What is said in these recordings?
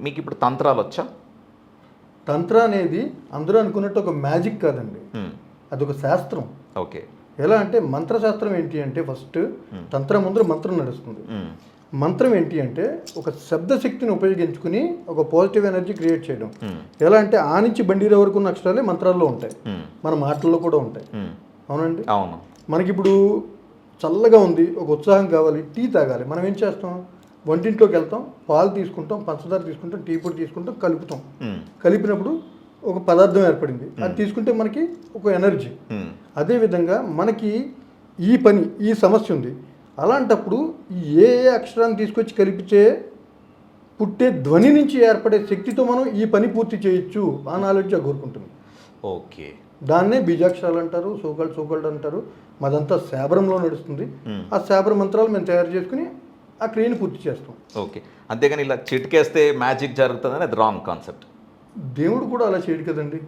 మీకు ఇప్పుడు తంత్రాలు వచ్చా తంత్ర అనేది అందరూ అనుకున్నట్టు ఒక మ్యాజిక్ కాదండి. అదొక శాస్త్రం. ఓకే. ఎలా అంటే మంత్రశాస్త్రం ఏంటి అంటే ఫస్ట్ తంత్ర ముందర మంత్రం నడుస్తుంది. మంత్రం ఏంటి అంటే ఒక శబ్ద శక్తిని ఉపయోగించుకుని ఒక పాజిటివ్ ఎనర్జీ క్రియేట్ చేయడం. ఎలా అంటే ఆ నుంచి బండిర వరకు ఉన్న అక్షరాలే మంత్రాల్లో ఉంటాయి. మన మాటల్లో కూడా ఉంటాయి. అవునండి? అవును. మనకిప్పుడు చల్లగా ఉంది ఒక ఉత్సాహం కావాలి టీ తాగాలి. మనం ఏం చేస్తాం? వంటింట్లోకి వెళ్తాం పాలు తీసుకుంటాం పంచదార తీసుకుంటాం టీ పొడి తీసుకుంటాం కలుపుతాం. కలిపినప్పుడు ఒక పదార్థం ఏర్పడింది. అది తీసుకుంటే మనకి ఒక ఎనర్జీ. అదేవిధంగా మనకి ఈ పని ఈ సమస్య ఉంది. అలాంటప్పుడు ఏ ఏ అక్షరాన్ని తీసుకొచ్చి కలిపితే పుట్టే ధ్వని నుంచి ఏర్పడే శక్తితో మనం ఈ పని పూర్తి చేయొచ్చు ఆ నాలెడ్జ్ కోరుకుంటుంది ఓకే. దాన్నే బీజాక్షరాలు అంటారు సోకల్డ్ సోకల్డ్ అంటారు. మాదంతా శాబరంలో నడుస్తుంది. ఆ శాబర మంత్రాలు మేము తయారు చేసుకుని ఆ క్రియని పూర్తి చేస్తాం. ఓకే. అంతేగాని ఇలా చిటికేస్తే మ్యాజిక్ జరుగుతుందని అది రాంగ్ కాన్సెప్ట్. దేవుడు కూడా అలా చేయడు కదండి.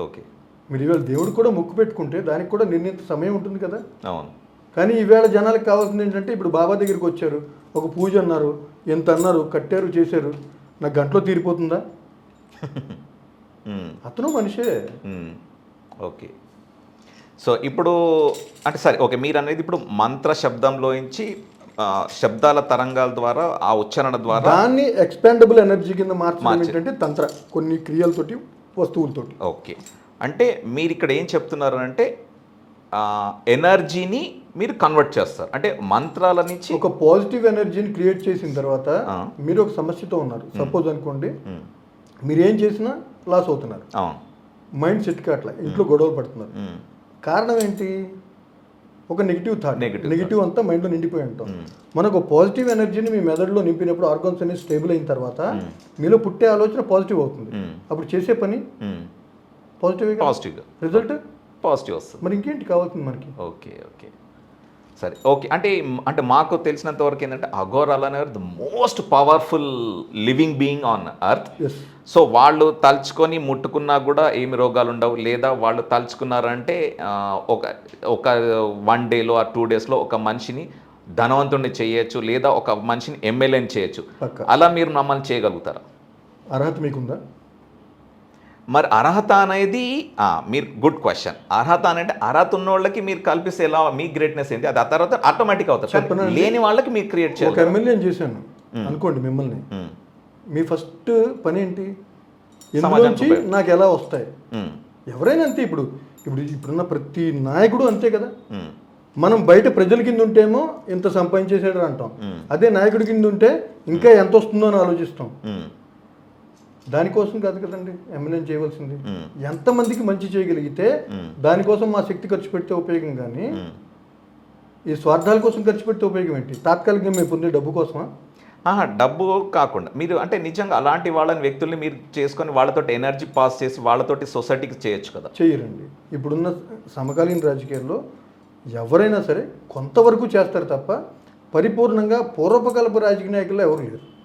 ఓకే. మీరు ఇవాళ దేవుడు కూడా మొక్కు పెట్టుకుంటే దానికి కూడా నిర్ణీత సమయం ఉంటుంది కదా. అవును. కానీ ఈవేళ జనాలకు కావాల్సింది ఏంటంటే ఇప్పుడు బాబా దగ్గరికి వచ్చారు ఒక పూజ అన్నారు ఎంత అన్నారు కట్టారు చేశారు నాకు గంటలో తీరిపోతుందా. అతను మనిషే. ఓకే. సో ఇప్పుడు అంటే సరే ఓకే మీరు అనేది ఇప్పుడు మంత్ర శబ్దంలోంచి శబ్దాల తరంగాల ద్వారా ఆ ఉచ్చారణ ద్వారా దాన్ని ఎక్స్పాండబుల్ ఎనర్జీ కింద మార్చడం మార్చే. ఏంటంటే తంత్ర కొన్ని క్రియలతోటి వస్తువులతోటి. ఓకే. అంటే మీరు ఇక్కడ ఏం చెప్తున్నారు అంటే ఎనర్జీని మీరు కన్వర్ట్ చేస్తారు. అంటే మంత్రాల నుంచి ఒక పాజిటివ్ ఎనర్జీని క్రియేట్ చేసిన తర్వాత. మీరు ఒక సమస్యతో ఉన్నారు. సపోజ్ అనుకోండి. మీరు ఏం చేసినా లాస్ అవుతున్నారు. మైండ్ సెట్ కావట్లే ఇంట్లో గొడవలు పడుతున్నారు. కారణం ఏంటి? ఒక నెగిటివ్ థాట్ Negative నెగిటివ్ అంతా మైండ్లో నిండిపోయి ఉంటాం. మనకు పాజిటివ్ ఎనర్జీని మీ మెదడులో నింపినప్పుడు ఆర్గాన్స్ అనేది స్టేబుల్ అయిన తర్వాత మీలో పుట్టే ఆలోచన పాజిటివ్ అవుతుంది. మ్మ్. అప్పుడు చేసే పని. పాజిటివ్ పాజిటివ్గా రిజల్ట్ పాజిటివ్ వస్తుంది. మరి ఇంకేంటి కావాల్సింది మనకి? ఓకే ఓకే సరే ఓకే. అంటే అంటే మాకు తెలిసినంత వరకు ఏంటంటే అఘోరాలు అనేవారు the most powerful living being on earth so వాళ్ళు తలుచుకొని ముట్టుకున్నా కూడా ఏమి రోగాలు ఉండవు. లేదా వాళ్ళు తలుచుకున్నారంటే ఒక ఒక వన్ డేలో ఆ టూ డేస్లో ఒక మనిషిని ధనవంతుడిని చేయొచ్చు లేదా ఒక మనిషిని ఎమ్మెల్యేని చేయొచ్చు. అలా మీరు మమ్మల్ని చేయగలుగుతారా? అర్హత మీకుందా? మరి అర్హత అనేది మీరు గుడ్ క్వశ్చన్ అర్హత అనేది అర్హత ఉన్న వాళ్ళకి మీరు కల్పిస్తే ఎలా మీ గ్రేట్నెస్ ఏంటి అది ఆ తర్వాత ఆటోమేటిక్ చెప్పనండి. లేని వాళ్ళకి మీరు క్రియేట్ ఒక చేయాలి చేశాను అనుకోండి మిమ్మల్ని మ్మ్. మీ ఫస్ట్ పని ఏంటి సమాజానికి. నాకు ఎలా వస్తాయి. ఎవరైనా అంతే ఇప్పుడు ఇప్పుడు ఇప్పుడున్న ప్రతి నాయకుడు అంతే కదా. మనం బయట ప్రజల కింద ఉంటేమో ఇంత సంపాదించేసాడు అంటాం. అదే నాయకుడి కింద ఉంటే ఇంకా ఎంత వస్తుందో అని ఆలోచిస్తాం. దానికోసం కాదు కదండి ఎమ్మెల్యేని చేయవలసింది. ఎంతమందికి మంచి చేయగలిగితే. దానికోసం మా శక్తి ఖర్చు పెడితే ఉపయోగం కానీ. ఈ స్వార్థాల కోసం ఖర్చు పెడితే ఉపయోగం ఏంటి తాత్కాలికంగా మేము పొందే డబ్బు కోసమా ఆహా, డబ్బు కాకుండా మీరు అంటే నిజంగా అలాంటి వాళ్ళని వ్యక్తుల్ని మీరు చేసుకొని వాళ్ళతోటి ఎనర్జీ పాస్ చేసి వాళ్ళతోటి సొసైటీకి చేయొచ్చు కదా చేయరండి ఇప్పుడున్న సమకాలీన రాజకీయాల్లో ఎవరైనా సరే కొంతవరకు చేస్తారు తప్ప పరిపూర్ణంగా పూర్వపకల్ప రాజకీయ నాయకులు ఎవరు లేరు